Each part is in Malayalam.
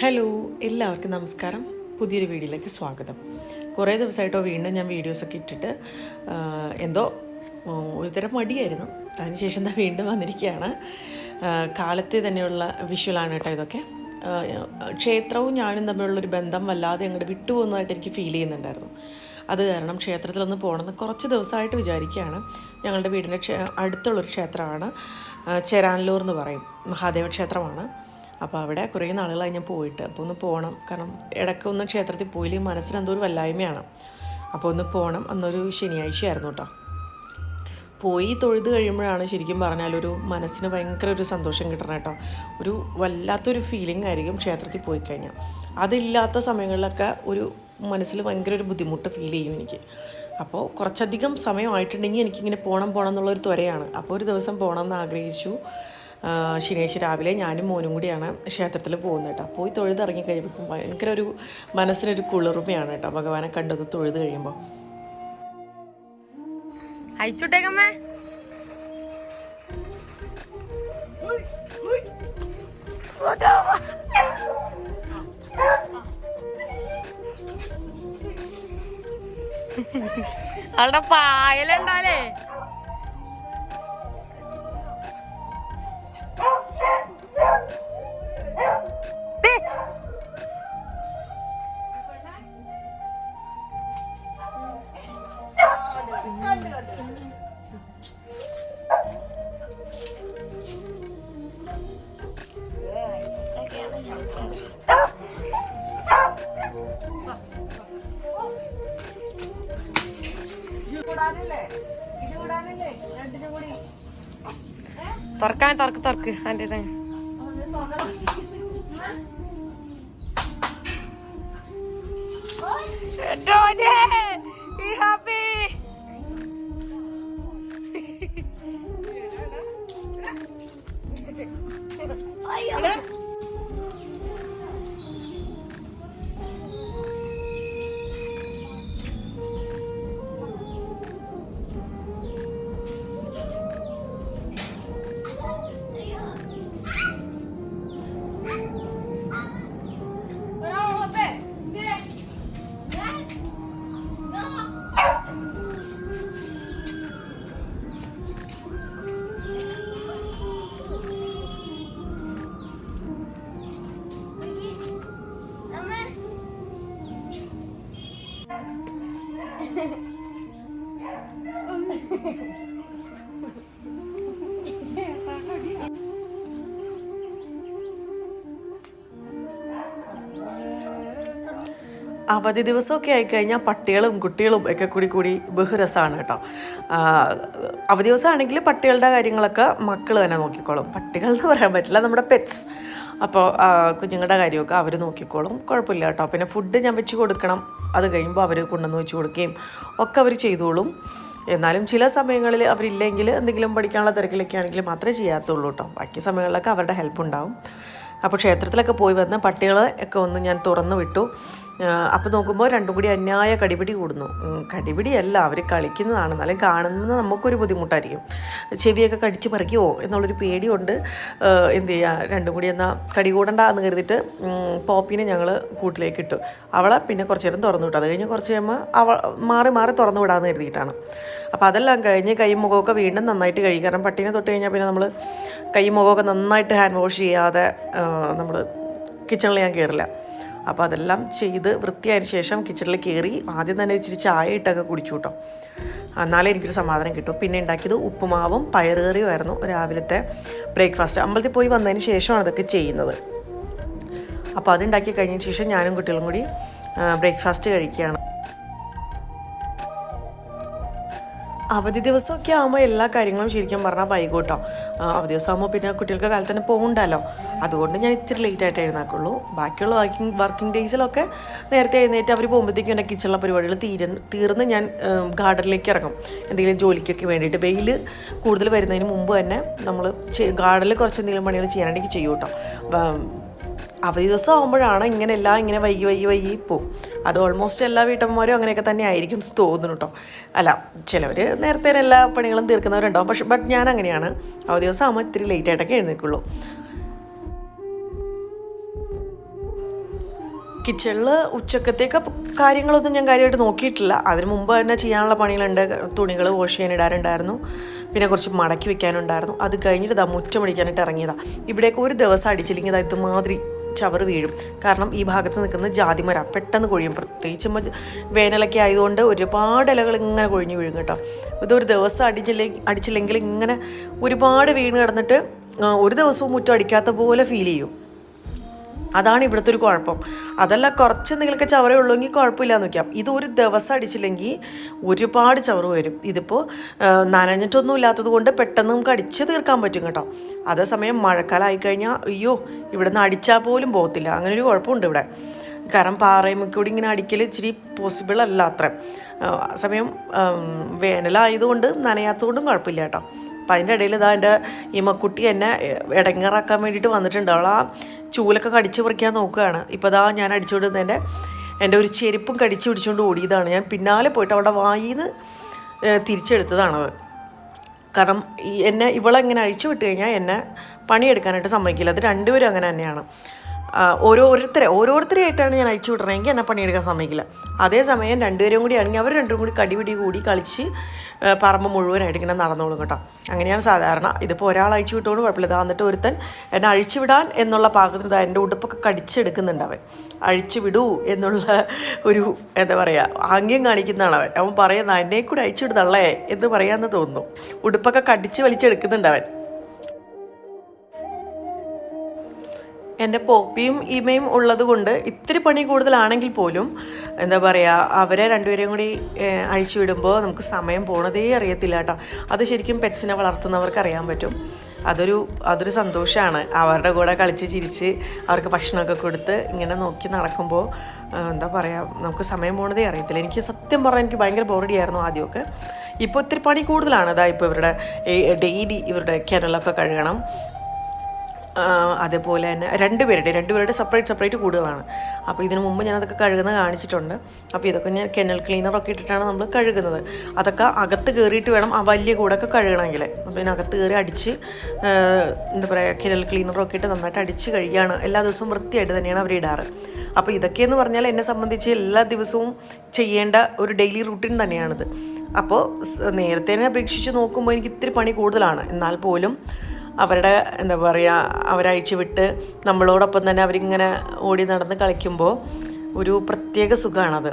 ഹലോ എല്ലാവർക്കും നമസ്കാരം. പുതിയൊരു വീഡിയോയിലേക്ക് സ്വാഗതം. കുറേ ദിവസമായിട്ടോ വീണ്ടും ഞാൻ വീഡിയോസൊക്കെ ഇട്ടിട്ട് എന്തോ ഒരുതരം മടിയായിരുന്നു. അതിനുശേഷം ഞാൻ വീണ്ടും വന്നിരിക്കുകയാണ്. കാലത്തെ തന്നെയുള്ള വിഷ്വലാണ് കേട്ടോ ഇതൊക്കെ. ക്ഷേത്രവും ഞാനും തമ്മിലുള്ളൊരു ബന്ധം വല്ലാതെ അങ്ങോട്ട് വിട്ടുപോകുന്നതായിട്ട് എനിക്ക് ഫീൽ ചെയ്യുന്നുണ്ടായിരുന്നു. അത് കാരണം ക്ഷേത്രത്തിലൊന്ന് പോകണമെന്ന് കുറച്ച് ദിവസമായിട്ട് വിചാരിക്കുകയാണ്. ഞങ്ങളുടെ വീടിന്റെ അടുത്തുള്ളൊരു ക്ഷേത്രമാണ് ചെരാനല്ലൂർ എന്ന് പറയും. മഹാദേവ ക്ഷേത്രമാണ്. അപ്പോൾ അവിടെ കുറേ നാളുകളായി ഞാൻ പോയിട്ട്. അപ്പോൾ ഒന്ന് പോകണം കാരണം ഇടയ്ക്ക് ഒന്ന് ക്ഷേത്രത്തിൽ പോയില്ലെങ്കിൽ മനസ്സിന് എന്തോ ഒരു വല്ലായ്മയാണ്. അപ്പോൾ ഒന്ന് പോകണം അന്നൊരു ശനിയാഴ്ചയായിരുന്നു കേട്ടോ പോയി തൊഴുത് കഴിയുമ്പോഴാണ് ശരിക്കും പറഞ്ഞാൽ ഒരു മനസ്സിന് ഭയങ്കര ഒരു സന്തോഷം കിട്ടണം കേട്ടോ ഒരു വല്ലാത്തൊരു ഫീലിംഗ് ആയിരിക്കും ക്ഷേത്രത്തിൽ പോയി കഴിഞ്ഞാൽ. അതില്ലാത്ത സമയങ്ങളിലൊക്കെ ഒരു മനസ്സിൽ ഭയങ്കര ഒരു ബുദ്ധിമുട്ട് ഫീൽ ചെയ്യും എനിക്ക്. അപ്പോൾ കുറച്ചധികം സമയമായിട്ടുണ്ടെങ്കിൽ എനിക്കിങ്ങനെ പോകണം പോകണം എന്നുള്ളൊരു ത്വരയാണ്. അപ്പോൾ ഒരു ദിവസം പോകണം എന്ന് ആഗ്രഹിച്ചു. ശനിയാഴ്ച രാവിലെ ഞാനും മോനും കൂടിയാണ് ക്ഷേത്രത്തിൽ പോകുന്നത് കേട്ടോ. പോയി തൊഴുതിറങ്ങി കഴിയുമ്പോൾ ഭയങ്കര ഒരു മനസ്സിനൊരു കുളിർമയാണ് കേട്ടോ. ഭഗവാനെ കണ്ടത് തൊഴുത് കഴിയുമ്പോൾ അവളുടെ പായലുണ്ടാലേ തുറക്കാൻ തുറക്ക് തുറക്ക് അതിന്റെ അവധി ദിവസമൊക്കെ ആയിക്കഴിഞ്ഞാൽ പട്ടികളും കുട്ടികളും ഒക്കെ കൂടി കൂടി ബഹുരസമാണ് കേട്ടോ. അവധി ദിവസമാണെങ്കിൽ പട്ടികളുടെ കാര്യങ്ങളൊക്കെ മക്കൾ തന്നെ നോക്കിക്കോളും. പട്ടികൾ എന്ന് പറയാൻ പറ്റില്ല നമ്മുടെ പെറ്റ്സ് അപ്പോൾ കുഞ്ഞുങ്ങളുടെ കാര്യമൊക്കെ അവർ നോക്കിക്കോളും. കുഴപ്പമില്ല കേട്ടോ. പിന്നെ ഫുഡ് ഞാൻ വെച്ച് കൊടുക്കണം. അത് കഴിയുമ്പോൾ അവർ കൊണ്ടുവന്ന് വെച്ച് കൊടുക്കുകയും ഒക്കെ അവർ ചെയ്തോളും. എന്നാലും ചില സമയങ്ങളിൽ അവരില്ലെങ്കിൽ എന്തെങ്കിലും പഠിക്കാനുള്ള തിരക്കിലൊക്കെ ആണെങ്കിൽ മാത്രമേ ചെയ്യാത്തുള്ളൂ കേട്ടോ. ബാക്കി സമയങ്ങളിലൊക്കെ അവരുടെ ഹെൽപ്പ് ഉണ്ടാവും. അപ്പോൾ ക്ഷേത്രത്തിലൊക്കെ പോയി വന്ന പട്ടികളെ ഒക്കെ ഒന്ന് ഞാൻ തുറന്നു വിട്ടു. അപ്പോൾ നോക്കുമ്പോൾ രണ്ടും കൂടി അന്യായ കടിപിടി കൂടുന്നു. കടിപിടിയല്ല അവർ കളിക്കുന്നതാണ്. എന്നാലും കാണുന്നത് നമുക്കൊരു ബുദ്ധിമുട്ടായിരിക്കും. ചെവിയൊക്കെ കടിച്ച് പറിക്കുമോ എന്നുള്ളൊരു പേടിയുണ്ട്. എന്ത് ചെയ്യുക രണ്ടും കൂടി എന്നാൽ കടി കൂടണ്ട എന്ന് കരുതിയിട്ട് പോപ്പിനെ ഞങ്ങൾ കൂട്ടിലേക്ക് ഇട്ടു. അവളെ പിന്നെ കുറച്ച് നേരം തുറന്നു വിട്ടു. അത് കഴിഞ്ഞ് കുറച്ച് കഴിയുമ്പോൾ അവൾ മാറി മാറി തുറന്നു വിടാമെന്ന് കരുതിയിട്ടാണ്. അപ്പോൾ അതെല്ലാം കഴിഞ്ഞ് കൈ മുഖമൊക്കെ വീണ്ടും നന്നായിട്ട് കഴുകി. കാരണം പട്ടീനെ തൊട്ട് കഴിഞ്ഞാൽ പിന്നെ നമ്മൾ കൈ മുഖമൊക്കെ നന്നായിട്ട് ഹാൻഡ് വാഷ് ചെയ്യാതെ നമ്മൾ കിച്ചണിൽ ഞാൻ കയറില്ല. അപ്പോൾ അതെല്ലാം ചെയ്ത് വൃത്തിയായതിനു ശേഷം കിച്ചണിൽ കയറി ആദ്യം തന്നെ ഇച്ചിരി ചായ ഇട്ടൊക്കെ കുടിച്ചു കേട്ടോ. എന്നാലേ എനിക്കൊരു സമാധാനം കിട്ടും. പിന്നെ ഉണ്ടാക്കിയത് ഉപ്പുമാവും പയറുകറിയുമായിരുന്നു രാവിലത്തെ ബ്രേക്ക്ഫാസ്റ്റ്. അമ്പലത്തിൽ പോയി വന്നതിന് ശേഷമാണ് അതൊക്കെ ചെയ്യുന്നത്. അപ്പോൾ അതുണ്ടാക്കി കഴിഞ്ഞതിന് ശേഷം ഞാനും കുട്ടികളും കൂടി ബ്രേക്ക്ഫാസ്റ്റ് കഴിക്കുകയാണ്. അവധി ദിവസമൊക്കെ ആകുമ്പോൾ എല്ലാ കാര്യങ്ങളും ശരിക്കും പറഞ്ഞാൽ വൈകൂട്ടോ അവധി ദിവസം ആകുമ്പോൾ പിന്നെ കുട്ടികൾക്ക് കാലത്ത് തന്നെ പോകണ്ടല്ലോ അതുകൊണ്ട് ഞാൻ ഇത്തിരി ലേറ്റ് ആയിട്ട് എഴുന്നേക്കുള്ളൂ. ബാക്കിയുള്ള വർക്കിംഗ് വർക്കിംഗ് ഡേയ്സിലൊക്കെ നേരത്തെ എഴുന്നേറ്റ് അവർ പോകുമ്പോഴത്തേക്കും എന്റെ കിച്ചണിലെ പരിപാടികൾ തീര തീർന്ന് ഞാൻ ഗാർഡനിലേക്ക് ഇറങ്ങും. എന്തെങ്കിലും ജോലിക്കൊക്കെ വേണ്ടിയിട്ട് വെയിൽ കൂടുതൽ വരുന്നതിന് മുമ്പ് തന്നെ നമ്മൾ ഗാർഡനിൽ കുറച്ച് എന്തെങ്കിലും പണികൾ ചെയ്യാനായിട്ട് ചെയ്യും കേട്ടോ അവധി ദിവസം ആകുമ്പോഴാണ് ഇങ്ങനെ എല്ലാം ഇങ്ങനെ വൈകി വൈകി വൈകി പോവും. അത് ഓൾമോസ്റ്റ് എല്ലാ വീട്ടമ്മമാരും അങ്ങനെയൊക്കെ തന്നെ ആയിരിക്കും തോന്നുന്നു കേട്ടോ അല്ല ചിലവർ നേരത്തെ എല്ലാ പണികളും തീർക്കുന്നവരുണ്ടാവും. പക്ഷെ ബട്ട് ഞാൻ അങ്ങനെയാണ് അവധി ദിവസം ആകുമ്പോൾ ഇത്തിരി ലേറ്റ് ആയിട്ടൊക്കെ എഴുന്നേക്കുള്ളൂ. കിച്ചണിൽ ഉച്ചക്കത്തേക്ക് കാര്യങ്ങളൊന്നും ഞാൻ കാര്യമായിട്ട് നോക്കിയിട്ടില്ല. അതിന് മുമ്പ് തന്നെ ചെയ്യാനുള്ള പണികളുണ്ട്. തുണികൾ വാഷ് ചെയ്യാൻ ഇടാനുണ്ടായിരുന്നു. പിന്നെ കുറച്ച് മടക്കി വെക്കാനുണ്ടായിരുന്നു. അത് കഴിഞ്ഞിട്ട് ഇതാ മുറ്റം അടിക്കാനായിട്ട് ഇറങ്ങിയതാണ് ഇവിടേക്ക് ഒരു ദിവസം അടിച്ചില്ലെങ്കിൽ ഇതാ ഇതുമാതിരി ചവറ് വീഴും. കാരണം ഈ ഭാഗത്ത് നിൽക്കുന്ന ജാതിമര. പെട്ടെന്ന് കൊഴിയും. പ്രത്യേകിച്ച് വേനലൊക്കെ ആയതുകൊണ്ട് ഒരുപാട് ഇലകൾ ഇങ്ങനെ കൊഴിഞ്ഞു വീഴും കേട്ടോ. ഇതൊരു ദിവസം അടിച്ചില്ലെങ്കിൽ അടിച്ചില്ലെങ്കിൽ ഇങ്ങനെ ഒരുപാട് വീണ് കിടന്നിട്ട് ഒരു ദിവസവും മുറ്റം അടിക്കാത്ത പോലെ ഫീൽ ചെയ്യും. അതാണ് ഇവിടുത്തെ ഒരു കുഴപ്പം. അതല്ല കുറച്ച് എന്തെങ്കിലുമൊക്കെ ചവറേ ഉള്ളൂവെങ്കിൽ കുഴപ്പമില്ല എന്ന് വയ്ക്കാം ഇത് ഒരു ദിവസം അടിച്ചില്ലെങ്കിൽ ഒരുപാട് ചവറ് വരും. ഇതിപ്പോൾ നനഞ്ഞിട്ടൊന്നും ഇല്ലാത്തത് കൊണ്ട് പെട്ടെന്ന് നമുക്ക് അടിച്ച് തീർക്കാൻ പറ്റും കേട്ടോ. അതേസമയം മഴക്കാലമായി കഴിഞ്ഞാൽ അയ്യോ ഇവിടെ നിന്ന് അടിച്ചാൽ പോലും പോകത്തില്ല. അങ്ങനെ ഒരു കുഴപ്പമുണ്ട് ഇവിടെ. കാരണം പാറയും കൂടി ഇങ്ങനെ അടിക്കൽ ഇച്ചിരി പോസിബിൾ അല്ല അത്ര. സമയം വേനലായതുകൊണ്ട് നനയാത്തതുകൊണ്ടും കുഴപ്പമില്ല കേട്ടോ. അപ്പം അതിന്റെ ഇടയിൽ ഇതാ എന്റെ ഈ മക്കുട്ടി എന്നെ ഇടങ്ങറാക്കാൻ വേണ്ടിയിട്ട് വന്നിട്ടുണ്ട്. അവൾ ആ ചൂലൊക്കെ കടിച്ചു പറിക്കാൻ നോക്കുകയാണ്. ഇപ്പോൾ ഇതാ ഞാൻ അടിച്ചുകൊണ്ടിരുന്നതിന്റെ എന്റെ ഒരു ചെരുപ്പും കടിച്ചു പിടിച്ചുകൊണ്ട് ഓടിയതാണ്. ഞാൻ പിന്നാലെ പോയിട്ട് അവളുടെ വായിൽ നിന്ന് തിരിച്ചെടുത്തതാണത്. കാരണം ഈ എന്നെ ഇവളെങ്ങനെ അഴിച്ചു വിട്ട് കഴിഞ്ഞാൽ എന്നെ പണിയെടുക്കാനായിട്ട് സമ്മതിക്കില്ല. അത് രണ്ടുപേരും അങ്ങനെ തന്നെയാണ്. ആ, ഓരോരുത്തരെ ആയിട്ടാണ് ഞാൻ അഴിച്ചു വിടണമെങ്കിൽ എന്നെ പണിയെടുക്കാൻ സമ്മതിക്കില്ല. അതേസമയം രണ്ടുപേരും കൂടി ആണെങ്കിൽ അവർ രണ്ടും കൂടി കടിപിടി കൂടി കളിച്ച് പറമ്പ് മുഴുവനായിട്ട് ഇങ്ങനെ നടന്നോളും കേട്ടോ. അങ്ങനെയാണ് സാധാരണ. ഇതിപ്പോൾ ഒരാൾ അഴിച്ചു വിട്ടുകൊണ്ട് കുഴപ്പമില്ല. ഇതാ എന്നിട്ട് ഒരുത്തൻ എന്നെ അഴിച്ചു വിടാൻ എന്നുള്ള പാകത്തിന് ഇതാ എന്റെ ഉടുപ്പൊക്കെ കടിച്ചെടുക്കുന്നുണ്ട് അവൻ. അഴിച്ചു വിടൂ എന്നുള്ള ഒരു എന്താ പറയുക ആംഗ്യം കാണിക്കുന്നതാണ് അവൻ. അവൻ പറയുന്ന എന്നെ കൂടെ അഴിച്ചു വിടുന്നള്ളേ എന്ന് പറയാമെന്ന് തോന്നുന്നു. ഉടുപ്പൊക്കെ കടിച്ച് വലിച്ചെടുക്കുന്നുണ്ട് അവൻ. എന്റെ പോപ്പിയും ഇമയും ഉള്ളത് കൊണ്ട് ഇത്തിരി പണി കൂടുതലാണെങ്കിൽ പോലും എന്താ പറയുക അവരെ രണ്ടുപേരെയും കൂടി അഴിച്ചു വിടുമ്പോൾ നമുക്ക് സമയം പോണതേ അറിയത്തില്ല കേട്ടോ. അത് ശരിക്കും പെറ്റ്സിനെ വളർത്തുന്നവർക്ക് അറിയാൻ പറ്റും. അതൊരു അതൊരു സന്തോഷമാണ് അവരുടെ കൂടെ കളിച്ച് ചിരിച്ച് അവർക്ക് ഭക്ഷണമൊക്കെ കൊടുത്ത് ഇങ്ങനെ നോക്കി നടക്കുമ്പോൾ എന്താ പറയുക നമുക്ക് സമയം പോണതേ അറിയത്തില്ല. എനിക്ക് സത്യം പറഞ്ഞാൽ എനിക്ക് ഭയങ്കര ബോറടിയായിരുന്നു ആദ്യമൊക്കെ. ഇപ്പോൾ ഒത്തിരി പണി കൂടുതലാണ്. അതാ ഇപ്പോൾ ഇവരുടെ ഡെയിലി ഇവരുടെ കിണലൊക്കെ കഴുകണം. അതേപോലെ തന്നെ രണ്ടുപേരുടെ രണ്ടുപേരുടെ സെപ്പറേറ്റ് സെപ്പറേറ്റ് കൂടുകളാണ്. അപ്പോൾ ഇതിനു മുമ്പ് ഞാൻ അതൊക്കെ കഴുകുന്നത് കാണിച്ചിട്ടുണ്ട്. അപ്പോൾ ഇതൊക്കെ ഞാൻ കെനൽ ക്ലീനറൊക്കെ ഇട്ടിട്ടാണ് നമ്മൾ കഴുകുന്നത്. അതൊക്കെ അകത്ത് കയറിയിട്ട് വേണം ആ വലിയ കൂടൊക്കെ കഴുകണമെങ്കിൽ അപ്പോൾ ഇതിനകത്ത് കയറി അടിച്ച് എന്താ പറയുക കെനൽ ക്ലീനറൊക്കെ ഇട്ട് നന്നായിട്ട് അടിച്ച് കഴുകിയാണ്. എല്ലാ ദിവസവും വൃത്തിയായിട്ട് തന്നെയാണ് അവർ ഇടാറ്. അപ്പോൾ ഇതൊക്കെയെന്ന് പറഞ്ഞാൽ എന്നെ സംബന്ധിച്ച് എല്ലാ ദിവസവും ചെയ്യേണ്ട ഒരു ഡെയിലി റൂട്ടീൻ തന്നെയാണിത്. അപ്പോൾ നേരത്തെ അപേക്ഷിച്ച് നോക്കുമ്പോൾ എനിക്ക് ഇത്തിരി പണി കൂടുതലാണ്. എന്നാൽ പോലും അവരുടെ എന്താ പറയുക അവരയച്ചു വിട്ട് നമ്മളോടൊപ്പം തന്നെ അവരിങ്ങനെ ഓടി നടന്ന് കളിക്കുമ്പോൾ ഒരു പ്രത്യേക സുഖമാണത്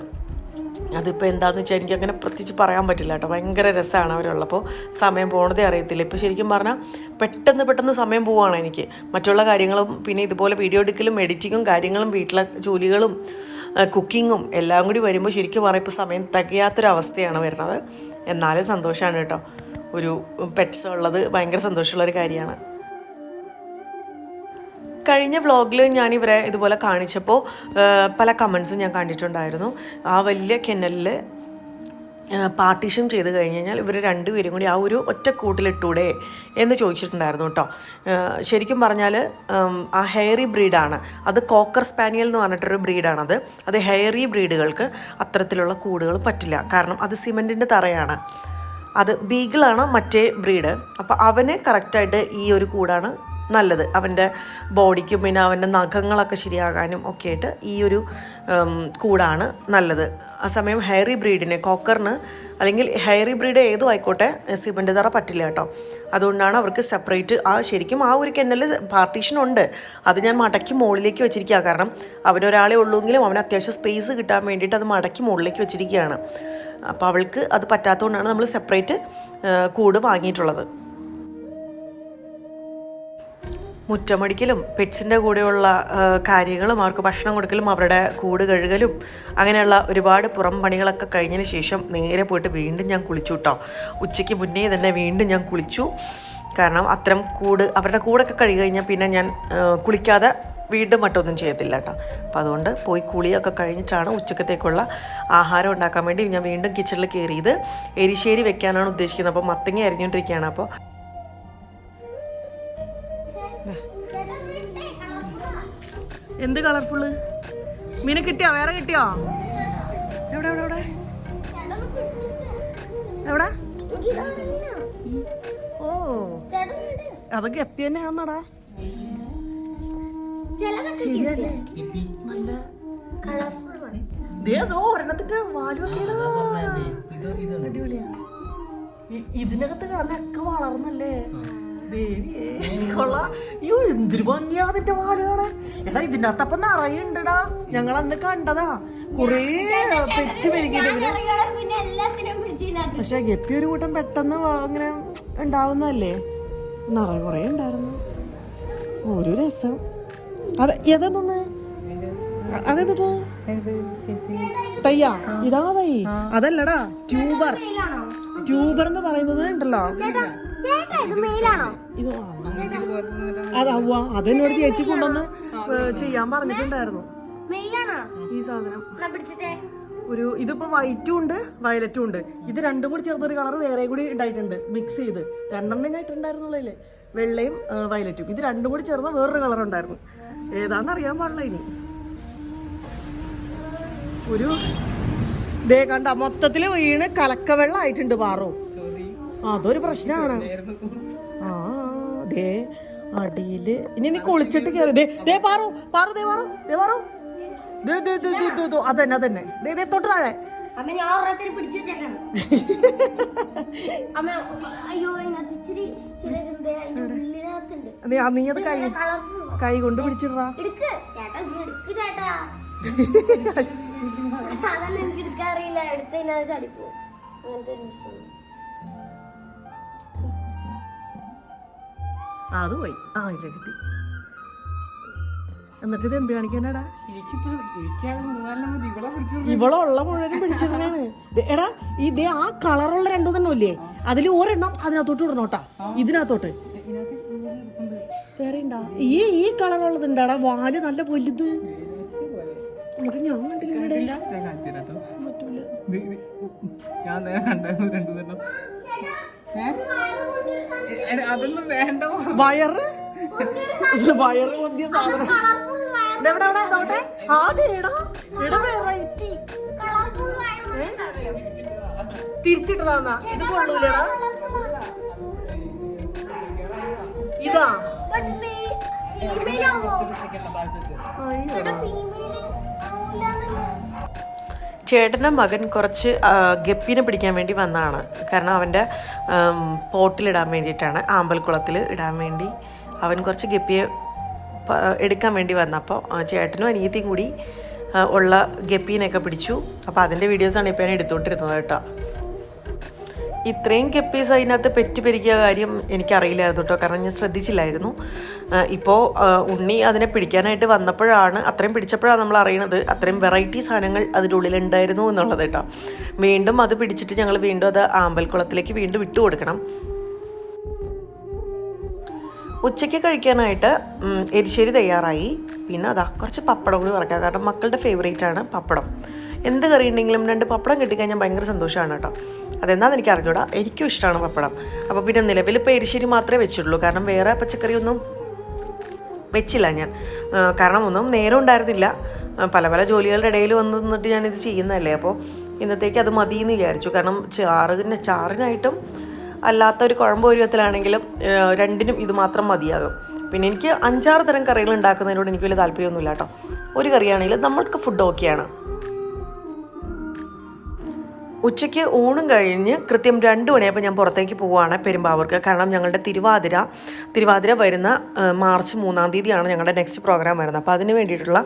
അതിപ്പോൾ എന്താണെന്ന് വെച്ചാൽ എനിക്ക് അങ്ങനെ പ്രത്യേകിച്ച് പറയാൻ പറ്റില്ല കേട്ടോ. ഭയങ്കര രസമാണ് അവരുള്ളപ്പോൾ സമയം പോണതേ അറിയത്തില്ല. ഇപ്പോൾ ശരിക്കും പറഞ്ഞാൽ പെട്ടെന്ന് പെട്ടെന്ന് സമയം പോവുകയാണ് എനിക്ക്. മറ്റുള്ള കാര്യങ്ങളും പിന്നെ ഇതുപോലെ വീഡിയോ എടുക്കലും എഡിറ്റിങ്ങും കാര്യങ്ങളും വീട്ടിലെ ജോലികളും കുക്കിങ്ങും എല്ലാം കൂടി വരുമ്പോൾ ശരിക്കും പറഞ്ഞാൽ ഇപ്പോൾ സമയം തികയാത്തൊരവസ്ഥയാണ് വരുന്നത്. എന്നാലും സന്തോഷമാണ് കേട്ടോ. ഒരു പെറ്റ്സ് ഉള്ളത് ഭയങ്കര സന്തോഷമുള്ള ഒരു കാര്യമാണ്. കഴിഞ്ഞ വ്ളോഗിൽ ഞാൻ ഇവരെ ഇതുപോലെ കാണിച്ചപ്പോൾ പല കമൻസും ഞാൻ കണ്ടിട്ടുണ്ടായിരുന്നു. ആ വലിയ കെന്നലിൽ പാർട്ടീഷൻ ചെയ്ത് കഴിഞ്ഞ് കഴിഞ്ഞാൽ ഇവർ രണ്ടുപേരും കൂടി ആ ഒരു ഒറ്റ കൂട്ടിലിട്ടൂടെ എന്ന് ചോദിച്ചിട്ടുണ്ടായിരുന്നു കേട്ടോ. ശരിക്കും പറഞ്ഞാൽ ആ ഹെയറി ബ്രീഡാണ് അത് കോക്കർ സ്പാനിയൽ എന്ന് പറഞ്ഞിട്ടൊരു ബ്രീഡാണത് അത് ഹെയറി ബ്രീഡുകൾക്ക് അത്തരത്തിലുള്ള കൂടുകൾ പറ്റില്ല. കാരണം അത് സിമെന്റിന്റെ തറയാണ്. അത് ബീഗിളാണ് മറ്റേ ബ്രീഡ്. അപ്പോൾ അവന് കറക്റ്റായിട്ട് ഈ ഒരു കൂടാണ് നല്ലത്. അവന്റെ ബോഡിക്കും പിന്നെ അവന്റെ നഖങ്ങളൊക്കെ ശരിയാകാനും ഒക്കെ ആയിട്ട് ഈ ഒരു കൂടാണ് നല്ലത്. ആ സമയം ഹെയറി ബ്രീഡിനെ കോക്കറിന് അല്ലെങ്കിൽ ഹെയറി ബ്രീഡ് ഏതും ആയിക്കോട്ടെ സിമന്റ് തറ പറ്റില്ല കേട്ടോ. അതുകൊണ്ടാണ് അവർക്ക് സെപ്പറേറ്റ് ആ ശരിക്കും ആ ഒരു കെന്നൽ പാർട്ടീഷൻ ഉണ്ട്. അത് ഞാൻ മടക്കി മുകളിലേക്ക് വെച്ചിരിക്കുക കാരണം അവനൊരാളെ ഉള്ളൂങ്കിലും അവന് അത്യാവശ്യം സ്പേസ് കിട്ടാൻ വേണ്ടിയിട്ട് അത് മടക്കി മുകളിലേക്ക് വെച്ചിരിക്കുകയാണ് അപ്പോൾ അവൾക്ക് അത് പറ്റാത്തതുകൊണ്ടാണ് നമ്മൾ സെപ്പറേറ്റ് കൂട് വാങ്ങിയിട്ടുള്ളത്. മുറ്റമടിക്കലും പെറ്റ്സിന്റെ കൂടെയുള്ള കാര്യങ്ങളും അവർക്ക് ഭക്ഷണം കൊടുക്കലും അവരുടെ കൂട് കഴുകലും അങ്ങനെയുള്ള ഒരുപാട് പുറം പണികളൊക്കെ കഴിഞ്ഞതിന് ശേഷം നേരെ പോയിട്ട് വീണ്ടും ഞാൻ കുളിച്ചു കേട്ടോ ഉച്ചയ്ക്ക് മുന്നേ തന്നെ വീണ്ടും ഞാൻ കുളിച്ചു. കാരണം അത്തരം കൂട് അവരുടെ കൂടൊക്കെ കഴുകി കഴിഞ്ഞാൽ പിന്നെ ഞാൻ കുളിക്കാതെ വീണ്ടും മറ്റൊന്നും ചെയ്യത്തില്ല കേട്ടോ അപ്പോൾ അതുകൊണ്ട് പോയി കുളിയൊക്കെ കഴിഞ്ഞിട്ടാണ് ഉച്ചക്കത്തേക്കുള്ള ആഹാരം ഉണ്ടാക്കാൻ വേണ്ടി ഞാൻ വീണ്ടും കിച്ചണിൽ കയറിയത്. എരിശ്ശേരി വെക്കാനാണ് ഉദ്ദേശിക്കുന്നത്. അപ്പോൾ മത്തങ്ങ അരിഞ്ഞുകൊണ്ടിരിക്കുകയാണ് അപ്പോൾ എന്ത് കളർഫുള്ള്? മീനെ കിട്ടിയോ? വേറെ കിട്ടിയോ? എവിടെ എവിടെ എവിടെ? എവിടെ? ഓ. അതൊക്കെ എപ്പി തന്നെ ആന്നടാ ശരിയല്ലേ? നല്ല അതോ ഒരെണ്ണത്തിന്റെ വാലുവൊക്കെയാണ്? അടിപൊളിയാ. ഇതിനകത്ത് കിടന്നൊക്കെ വളർന്നല്ലേ? ദേവിയേ. കൊള്ള. അയ്യോ എന്തൊരു ഭംഗിയാ അതിന്റെ കാണാൻ എടാ ഇതിന്റെ അകത്തപ്പം നിറയുണ്ടടാ. ഞങ്ങൾ അന്ന് കണ്ടതാ. കൊറേ പെറ്റ് പിടിച്ചിനകത്ത് പക്ഷെ ഗപ്പി ഒരു കൂട്ടം പെട്ടെന്ന് അങ്ങനെ ഉണ്ടാവുന്നതല്ലേ? നിറയെ കുറേ ഉണ്ടായിരുന്നു. ഒരു രസം. അതെ ഏതാന്നൊന്ന് അതെന്തുട്ടാ? തയ്യാ. ഇതാ തൈ. അതല്ലടാ ട്യൂബർ. ട്യൂബർ എന്ന് പറയുന്നത് ഉണ്ടല്ലോ. ഇത് അതവ്വ അതെന്നോട് ചേച്ചി കൊണ്ടൊന്ന് ഏ, ചെയ്യാൻ പറഞ്ഞിട്ടുണ്ടായിരുന്നു. ഈ സാധനം. ഒരു ഇതിപ്പോ വൈറ്റും ഉണ്ട് വയലറ്റും ഉണ്ട്. ഇത് രണ്ടും കൂടി ചേർത്തൊരു കളർ വേറെ കൂടി ഉണ്ടായിട്ടുണ്ട് മിക്സ് ചെയ്ത്. രണ്ടെണ്ണം ഞാൻ വെള്ളയും വയലറ്റും. ഇത് രണ്ടും കൂടി ചേർന്ന വേറൊരു കളർ ഉണ്ടായിരുന്നു. ഏതാന്ന് അറിയാൻ പാടില്ല ഇനി. ഒരു ദേ കണ്ട മൊത്തത്തിൽ വീണ് കലക്കവെള്ളം ആയിട്ടുണ്ട് പാറു. അതൊരു പ്രശ്നമാണ് ആ ദേ അടിയിൽ. ഇനി നീ കുളിച്ചിട്ട് കയറി ദേ ദേ പാറു പാറു ദേ പാറു ദേ പാറു. ദേ ദേ ദേ ദേ അതന്നെ അതന്നെ. ദേ ദേ തൊട്ട് താഴെ. അമ്മ ഞാൻ ഒരെണ്ണത്തിന് പിടിച്ചു വെച്ചേക്കണം. അമ്മ അയ്യോ നീ അത് കൈ കൈ കൊണ്ട് പിടിച്ചിടറാ. എടുക്ക്. ചേട്ടാ എടുക്ക് ചേട്ടാ. അതല്ല എനിക്ക് എടുക്കാറിയില്ല എടുത്തതിനകത്ത് ചടിപ്പോ അങ്ങനത്തെ ഒരു അത് പോയി. ആ ഇല്ല കിട്ടി. എന്നിട്ട് ഇത് എന്ത് കാണിക്കാനാടാ? ഇവളുള്ള മുഴുവനും പിടിച്ചിരുന്നാണ് എടാ ഇതേ ആ കളറുള്ള രണ്ടു തന്നെ ഇല്ലേ? അതിൽ ഒരെണ്ണം അതിനകത്തോട്ട് ഇടണോട്ടാ ഇതിനകത്തോട്ട്. വേറെ ഉണ്ടാ ഈ ഈ കളറുള്ളത് ഉണ്ടാടാ വാൽ നല്ല വലുത്. എന്നിട്ട് ഞാൻ കണ്ടില്ല. പറ്റൂല. ഞാൻ നേരെ കണ്ടായിരുന്നു രണ്ടു തന്നെ അതൊന്നും വേണ്ട വയറ് വയറ് പൊന്തിയ സാധനം ദേ ഇവിടെ, ഇവിടെ? തിരിച്ചിട്ടതാന്നാ ഇത് കൊള്ളൂലടാ ഇതാ ചേട്ടന്റെ മകൻ കുറച്ച് ഗപ്പിനെ പിടിക്കാൻ വേണ്ടി വന്നതാണ്. കാരണം അവന്റെ പോട്ടിലിടാൻ വേണ്ടിയിട്ടാണ് ആമ്പൽക്കുളത്തിൽ ഇടാൻ വേണ്ടി അവൻ കുറച്ച് ഗപ്പിയെ എടുക്കാൻ വേണ്ടി വന്നപ്പോൾ ചേട്ടനും അനിയത്തിയും കൂടി ഉള്ള ഗപ്പീനെയൊക്കെ പിടിച്ചു. അപ്പോൾ അതിന്റെ വീഡിയോസാണ് ഇപ്പോൾ ഞാൻ എടുത്തുകൊണ്ടിരുന്നത് കേട്ടോ. ഇത്രയും കെപ്പീസ് അതിനകത്ത് പെറ്റ് പെരുകിയ കാര്യം എനിക്കറിയില്ലായിരുന്നു കേട്ടോ. കാരണം ഞാൻ ശ്രദ്ധിച്ചില്ലായിരുന്നു. ഇപ്പോൾ ഉണ്ണി അതിനെ പിടിക്കാനായിട്ട് വന്നപ്പോഴാണ് അത്രയും പിടിച്ചപ്പോഴാണ് നമ്മൾ അറിയണത് അത്രയും വെറൈറ്റി സാധനങ്ങൾ അതിന്റെ ഉള്ളിലുണ്ടായിരുന്നു എന്നുള്ളത് കേട്ടോ. വീണ്ടും അത് പിടിച്ചിട്ട് ഞങ്ങൾ വീണ്ടും അത് ആമ്പൽക്കുളത്തിലേക്ക് വീണ്ടും വിട്ടു കൊടുക്കണം. ഉച്ചയ്ക്ക് കഴിക്കാനായിട്ട് എരിശ്ശേരി തയ്യാറായി. പിന്നെ അതാ കുറച്ച് പപ്പടം കൂടി വറക്കാം കാരണം മക്കളുടെ ഫേവറേറ്റ് ആണ് പപ്പടം. എന്ത് കറി ഉണ്ടെങ്കിലും രണ്ട് പപ്പടം കിട്ടിക്കഴിഞ്ഞാൽ ഭയങ്കര സന്തോഷമാണ് കേട്ടോ. അതെന്താണെന്ന് എനിക്ക് അറിഞ്ഞൂടാ. എനിക്കും ഇഷ്ടമാണ് പപ്പടം. അപ്പോൾ പിന്നെ നിലവിൽ ഇപ്പോൾ എരിശ്ശേരി മാത്രമേ വെച്ചിട്ടുള്ളൂ. കാരണം വേറെ പച്ചക്കറിയൊന്നും വെച്ചില്ല ഞാൻ. കാരണം ഒന്നും നേരം ഉണ്ടായിരുന്നില്ല. പല പല ജോലികളുടെ ഇടയിൽ വന്ന് നിന്നിട്ട് ഞാനിത് ചെയ്യുന്നതല്ലേ. അപ്പോൾ ഇന്നത്തേക്ക് അത് മതി എന്ന് വിചാരിച്ചു. കാരണം ചാറിന് ചാറിനായിട്ടും അല്ലാത്ത ഒരു കുഴമ്പ് ഒരുവത്തിലാണെങ്കിലും രണ്ടിനും ഇത് മാത്രം മതിയാകും. പിന്നെ എനിക്ക് അഞ്ചാറ് തരം കറികൾ ഉണ്ടാക്കുന്നതിനോട് എനിക്ക് വലിയ താല്പര്യമൊന്നുമില്ല കേട്ടോ. ഒരു കറിയാണെങ്കിലും നമ്മൾക്ക് ഫുഡ് ഓക്കെയാണ് ഉച്ചയ്ക്ക് ഊണും കഴിഞ്ഞ് കൃത്യം രണ്ട് മണിയപ്പോൾ ഞാൻ പുറത്തേക്ക് പോവുകയാണ് പെരുമ്പാവൂർക്ക്. കാരണം ഞങ്ങളുടെ തിരുവാതിര തിരുവാതിര വരുന്ന മാർച്ച് മൂന്നാം തീയതിയാണ് ഞങ്ങളുടെ നെക്സ്റ്റ് പ്രോഗ്രാം വരുന്നത്. അപ്പോൾ അതിന് വേണ്ടിയിട്ടുള്ള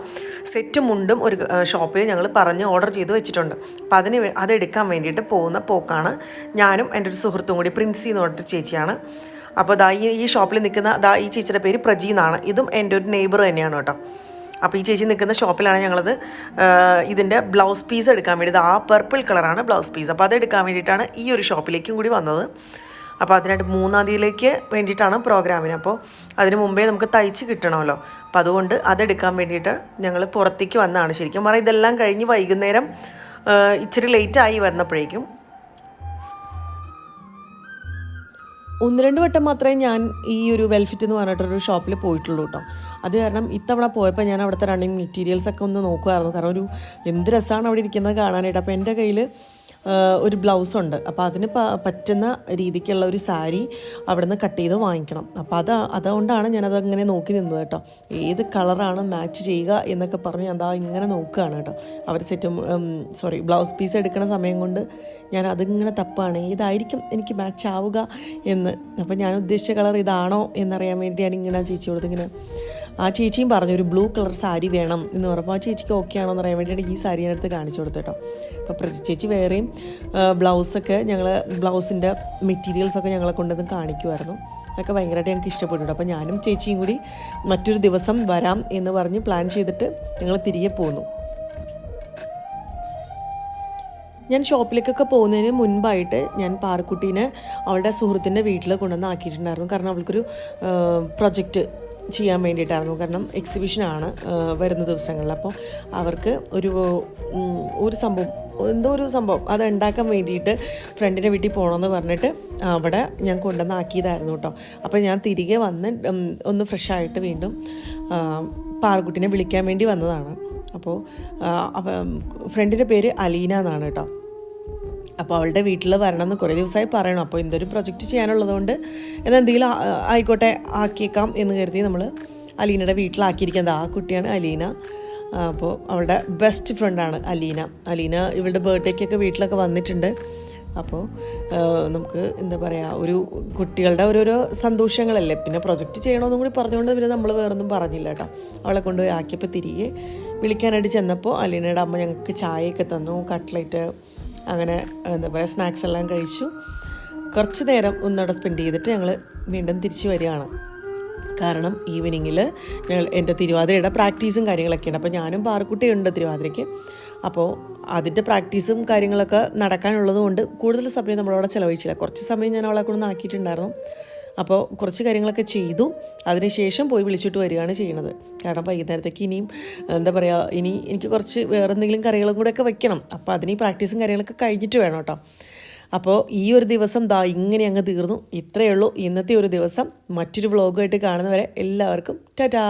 സെറ്റും മുണ്ടും ഒരു ഷോപ്പിൽ ഞങ്ങൾ പറഞ്ഞ് ഓർഡർ ചെയ്ത് വെച്ചിട്ടുണ്ട്. അപ്പോൾ അതിന് അതെടുക്കാൻ വേണ്ടിയിട്ട് പോകുന്ന പോക്കാണ്. ഞാനും എന്റെ ഒരു സുഹൃത്തും കൂടി പ്രിൻസി എന്ന് പറഞ്ഞിട്ട് ചേച്ചിയാണ്. അപ്പോൾ ദാ ഈ ഈ ഷോപ്പിൽ നിൽക്കുന്ന ദാ ഈ ചേച്ചിയുടെ പേര് പ്രജി എന്നാണ് ഇതും എന്റെ ഒരു നെയ്ബർ തന്നെയാണ് കേട്ടോ. അപ്പോൾ ഈ ചേച്ചി നിൽക്കുന്ന ഷോപ്പിലാണ് ഞങ്ങളത്. ഇതിന്റെ ബ്ലൗസ് പീസ് എടുക്കാൻ വേണ്ടി. ആ പർപ്പിൾ കളറാണ് ബ്ലൗസ് പീസ്. അപ്പോൾ അതെടുക്കാൻ വേണ്ടിയിട്ടാണ് ഈ ഒരു ഷോപ്പിലേക്കും കൂടി വന്നത്. അപ്പോൾ അതിനായിട്ട് മൂന്നാം തീയതിയിലേക്ക് വേണ്ടിയിട്ടാണ് പ്രോഗ്രാമിന്. അപ്പോൾ അതിന് മുമ്പേ നമുക്ക് തയ്ച്ച് കിട്ടണമല്ലോ. അപ്പോൾ അതുകൊണ്ട് അതെടുക്കാൻ വേണ്ടിയിട്ട് ഞങ്ങൾ പുറത്തേക്ക് വന്നതാണ്. ശരിക്കും പറഞ്ഞാൽ ഇതെല്ലാം കഴിഞ്ഞ് വൈകുന്നേരം ഇച്ചിരി ലേറ്റായി വന്നപ്പോഴേക്കും. ഒന്ന് രണ്ട് വട്ടം മാത്രമേ ഞാൻ ഈ ഒരു വെൽഫിറ്റ് എന്ന് പറഞ്ഞിട്ടൊരു ഷോപ്പിൽ പോയിട്ടുള്ളൂ കേട്ടോ അത് കാരണം ഇത്തവണ പോയപ്പോൾ ഞാൻ അവിടുത്തെ റണ്ണിങ് മെറ്റീരിയൽസ് ഒക്കെ ഒന്ന് നോക്കുമായിരുന്നു കാരണം ഒരു എന്ത് രസമാണ് അവിടെ ഇരിക്കുന്നത് കാണാനായിട്ട്. അപ്പോൾ എന്റെ കയ്യിൽ ഒരു ബ്ലൗസ് ഉണ്ട്. അപ്പോൾ അതിന് പറ്റുന്ന രീതിക്കുള്ള ഒരു സാരി അവിടെ നിന്ന് കട്ട് ചെയ്ത് വാങ്ങിക്കണം. അപ്പോൾ അത് അതുകൊണ്ടാണ് ഞാനത് അങ്ങനെ നോക്കി നിന്നത് കേട്ടോ. ഏത് കളറാണ് മാച്ച് ചെയ്യുക എന്നൊക്കെ പറഞ്ഞ് അതാ ഇങ്ങനെ നോക്കുകയാണ് കേട്ടോ. അവർ സെറ്റും സോറി ബ്ലൗസ് പീസ് എടുക്കുന്ന സമയം കൊണ്ട് ഞാൻ അതിങ്ങനെ തപ്പാണ്. ഏതായിരിക്കും എനിക്ക് മാച്ച് ആവുക എന്ന്. അപ്പോൾ ഞാൻ ഉദ്ദേശിച്ച കളർ ഇതാണോ എന്നറിയാൻ വേണ്ടി ഞാൻ ഇങ്ങനെ ചേച്ചി ഇങ്ങനെ ആ ചേച്ചിയും പറഞ്ഞു ഒരു ബ്ലൂ കളർ സാരി വേണം എന്ന് പറഞ്ഞപ്പോൾ ആ ചേച്ചിക്ക് ഓക്കെ ആണോ എന്ന് അറിയാൻ വേണ്ടിയാണ് ഈ സാരി ഞാൻ എടുത്ത് കാണിച്ചു കൊടുത്തു കേട്ടോ. അപ്പോൾ പ്രതി ചേച്ചി വേറെയും ബ്ലൗസൊക്കെ ഞങ്ങൾ ബ്ലൗസിന്റെ മെറ്റീരിയൽസൊക്കെ ഞങ്ങളെ കൊണ്ടുവന്ന് കാണിക്കുമായിരുന്നു അതൊക്കെ ഭയങ്കരമായിട്ട് ഞങ്ങൾക്ക് ഇഷ്ടപ്പെട്ടു അപ്പോൾ ഞാനും ചേച്ചിയും കൂടി മറ്റൊരു ദിവസം വരാം എന്ന് പറഞ്ഞ് പ്ലാൻ ചെയ്തിട്ട് ഞങ്ങൾ തിരികെ പോന്നു. ഞാൻ ഷോപ്പിലേക്കൊക്കെ പോകുന്നതിന് മുൻപായിട്ട് ഞാൻ പാറക്കുട്ടീനെ അവളുടെ സുഹൃത്തിന്റെ വീട്ടിൽ കൊണ്ടുവന്ന് ആക്കിയിട്ടുണ്ടായിരുന്നു. കാരണം അവൾക്കൊരു പ്രൊജക്റ്റ് ചെയ്യാൻ വേണ്ടിയിട്ടായിരുന്നു. കാരണം എക്സിബിഷനാണ് വരുന്ന ദിവസങ്ങളിൽ. അപ്പോൾ അവർക്ക് ഒരു ഒരു സംഭവം എന്തോ ഒരു സംഭവം അത് ഉണ്ടാക്കാൻ വേണ്ടിയിട്ട് ഫ്രണ്ടിന്റെ വീട്ടിൽ പോകണമെന്ന് പറഞ്ഞിട്ട് അവിടെ ഞാൻ കൊണ്ടുവന്ന് ആക്കിയതായിരുന്നു കേട്ടോ. അപ്പോൾ ഞാൻ തിരികെ വന്ന് ഒന്ന് ഫ്രഷായിട്ട് വീണ്ടും പാറക്കുട്ടിനെ വിളിക്കാൻ വേണ്ടി വന്നതാണ്. അപ്പോൾ ഫ്രണ്ടിന്റെ പേര് അലീന എന്നാണ് കേട്ടോ. അപ്പോൾ അവളുടെ വീട്ടിൽ വരണം എന്ന് കുറേ ദിവസമായി പറയണം. അപ്പോൾ എന്തൊരു പ്രൊജക്റ്റ് ചെയ്യാനുള്ളതുകൊണ്ട് എന്തെങ്കിലും ആയിക്കോട്ടെ ആക്കിയേക്കാം എന്ന് കരുതി നമ്മൾ അലീനയുടെ വീട്ടിലാക്കിയിരിക്കുന്നത്. ആ കുട്ടിയാണ് അലീന. അപ്പോൾ അവളുടെ ബെസ്റ്റ് ഫ്രണ്ടാണ് അലീന. അലീന ഇവളുടെ ബർത്ത്ഡേക്കൊക്കെ വീട്ടിലൊക്കെ വന്നിട്ടുണ്ട്. അപ്പോൾ നമുക്ക് എന്താ പറയുക ഒരു കുട്ടികളുടെ ഓരോരോ സന്തോഷങ്ങളല്ലേ. പിന്നെ പ്രൊജക്റ്റ് ചെയ്യണമെന്നും കൂടി പറഞ്ഞുകൊണ്ട് പിന്നെ നമ്മൾ വേറൊന്നും പറഞ്ഞില്ല കേട്ടോ. അവളെ കൊണ്ടുപോയി ആക്കിയപ്പോൾ തിരികെ വിളിക്കാനായിട്ട് ചെന്നപ്പോൾ അലീനയുടെ അമ്മ ഞങ്ങൾക്ക് ചായയൊക്കെ തന്നു കട്ട്ലറ്റ് അങ്ങനെ എന്താ പറയുക സ്നാക്സ് എല്ലാം കഴിച്ചു. കുറച്ച് നേരം ഒന്നവിടെ സ്പെൻഡ് ചെയ്തിട്ട് ഞങ്ങൾ വീണ്ടും തിരിച്ചു വരികയാണ്. കാരണം ഈവനിങ്ങിൽ ഞങ്ങൾ എന്റെ തിരുവാതിരയുടെ പ്രാക്ടീസും കാര്യങ്ങളൊക്കെയുണ്ട്. അപ്പോൾ ഞാനും പാറക്കുട്ടിയുണ്ട് തിരുവാതിരയ്ക്ക്. അപ്പോൾ അതിന്റെ പ്രാക്ടീസും കാര്യങ്ങളൊക്കെ നടക്കാനുള്ളത് കൊണ്ട് കൂടുതൽ സമയം നമ്മളവിടെ ചിലവഴിച്ചില്ല. കുറച്ച് സമയം ഞാൻ അവളെ കൊണ്ടൊന്ന് ആക്കിയിട്ടുണ്ടായിരുന്നു അപ്പോൾ കുറച്ച് കാര്യങ്ങളൊക്കെ ചെയ്തു. അതിനുശേഷം പോയി വിളിച്ചിട്ട് വരികയാണ് ചെയ്യുന്നത്. കാരണം വൈകുന്നേരത്തേക്ക് ഇനിയും എന്താ പറയുക ഇനി എനിക്ക് കുറച്ച് വേറെ എന്തെങ്കിലും കറികളും കൂടെ ഒക്കെ വെക്കണം. അപ്പോൾ അതിന് പ്രാക്ടീസും കാര്യങ്ങളൊക്കെ കഴിഞ്ഞിട്ട് വേണം കേട്ടോ. അപ്പോൾ ഈ ഒരു ദിവസം ദാ ഇങ്ങനെ അങ്ങ് തീർന്നു. ഇത്രയേ ഉള്ളൂ. ഇന്നത്തെ ഒരു ദിവസം മറ്റൊരു വ്ളോഗുമായിട്ട് കാണുന്നവരെ എല്ലാവർക്കും ടാറ്റാ.